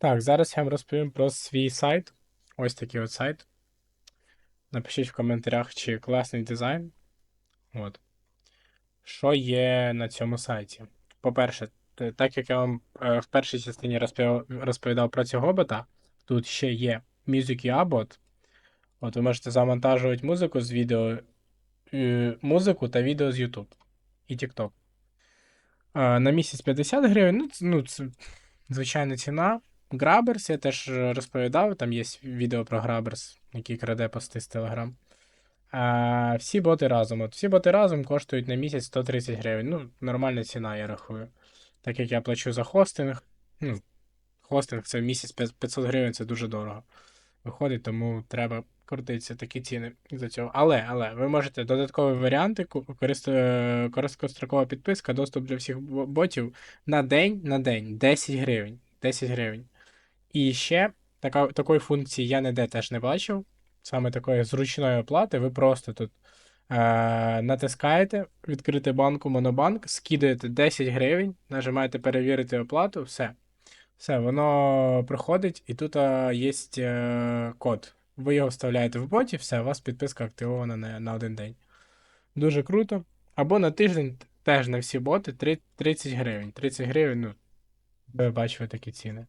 Так, зараз я вам розповім про свій сайт. Ось такий от сайт. Напишіть в коментарях, чи класний дизайн. От. Що є на цьому сайті? По-перше, так як я вам е, в першій частині розповідав, про цього бота, тут ще є Music бот. От ви можете завантажувати музику з відео, е, музику та відео з YouTube і TikTok. Е, на місяць 50 гривень, ну, ну, це звичайна ціна. Grabers, я теж е, розповідав, там є відео про Grabers, який краде пости з Telegram. А, всі боти разом. От всі боти разом коштують на місяць 130 гривень. Ну, нормальна ціна, я рахую. Так як я плачу за хостинг. Ну, хостинг це місяць 500 гривень, це дуже дорого. Виходить, тому треба крутитися такі ціни за цього. Але, але, ви можете додаткові варіанти, е, короткострокова підписка, доступ для всіх ботів на день, на день 10 гривень. 10 гривень. І ще така, такої функції я ніде теж не бачив. Саме такої зручної оплати. Ви просто тут е, натискаєте відкрити банку Монобанк, скидаєте 10 гривень, нажимаєте перевірити оплату, все. Все, воно проходить, і тут е, є е, код. Ви його вставляєте в боті, все, у вас підписка активована на, на один день. Дуже круто. Або на тиждень теж на всі боти 30 гривень. 30 гривень, ну, ви бачили такі ціни.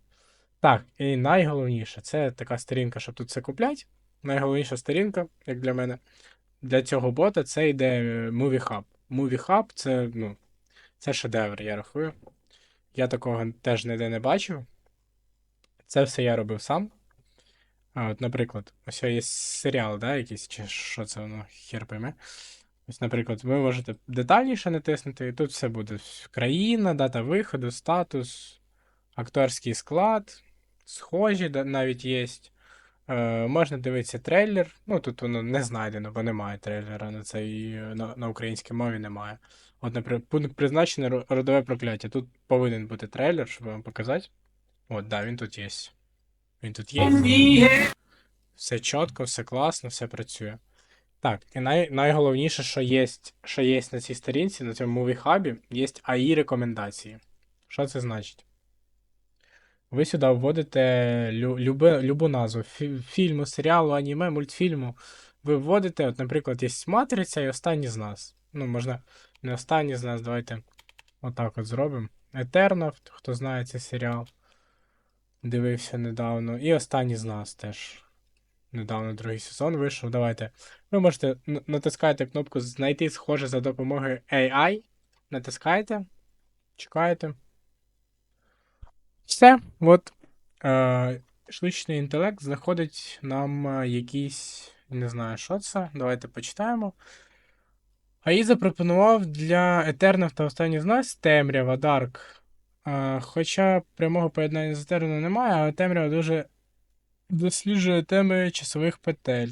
Так, і найголовніше, це така сторінка, щоб тут все купляти. Найголовніша сторінка, як для мене, для цього бота, це йде е, Movie Hub. Movie Hub це, ну, це шедевр, я рахую. Я такого теж ніде не бачив. Це все я робив сам. А, от, наприклад, ось є серіал, да, якийсь, чи що це воно, хер пойме. Ось, наприклад, ви можете детальніше натиснути, і тут все буде. Країна, дата виходу, статус, акторський склад, схожі навіть є. Е, можна дивитися трейлер. Ну, тут воно не знайдено, бо немає трейлера на цей на, на українській мові немає. От, наприклад, пункт призначений ро- родове прокляття. Тут повинен бути трейлер, щоб вам показати. От, да, він тут є. Він тут є. Все чітко, все класно, все працює. Так, і най, найголовніше, що є, що є на цій сторінці, на цьому Hub, є AI рекомендації. Що це значить? Ви сюди вводите лю, люби, любу назву фі- фільму, серіалу, аніме, мультфільму. Ви вводите, от, наприклад, є Матриця і Останні з нас. Ну, можна не останні з нас, давайте отак от зробимо. Етерно, хто знає цей серіал. Дивився недавно. І Останні з нас теж. Недавно другий сезон вийшов. Давайте. Ви можете н- натискаєте кнопку Знайти схоже за допомогою AI. Натискаєте. Чекаєте. Все. От. Е, штучний інтелект знаходить нам е, якісь. Не знаю, що це. Давайте почитаємо. АІ запропонував для Етернів та останніх з нас темрява, Dark. Е, хоча прямого поєднання з Етерном немає, але темрява дуже досліджує теми часових петель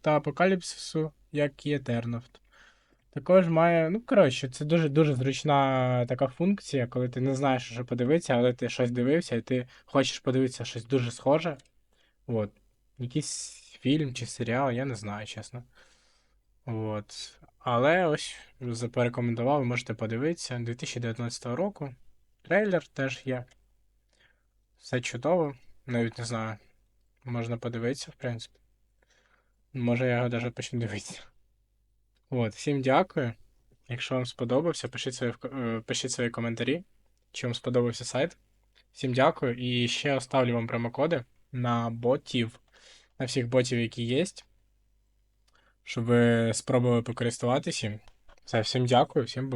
та апокаліпсису, як і Етернофт. Також має. Ну, коротше, це дуже дуже зручна така функція, коли ти не знаєш, що подивитися, але ти щось дивився, і ти хочеш подивитися щось дуже схоже. От. Якийсь фільм чи серіал, я не знаю, чесно. От. Але ось порекомендував, ви можете подивитися. 2019 року. Трейлер теж є. Все чудово. Навіть не знаю. Можна подивитися, в принципі. Може, я його навіть почну дивитися. От, всім дякую. Якщо вам сподобався, пишіть свої, е, пишіть свої коментарі, чи вам сподобався сайт. Всім дякую. І ще оставлю вам промокоди на ботів, на всіх ботів, які є, щоб ви спробували покористуватися. Все, всім дякую, всім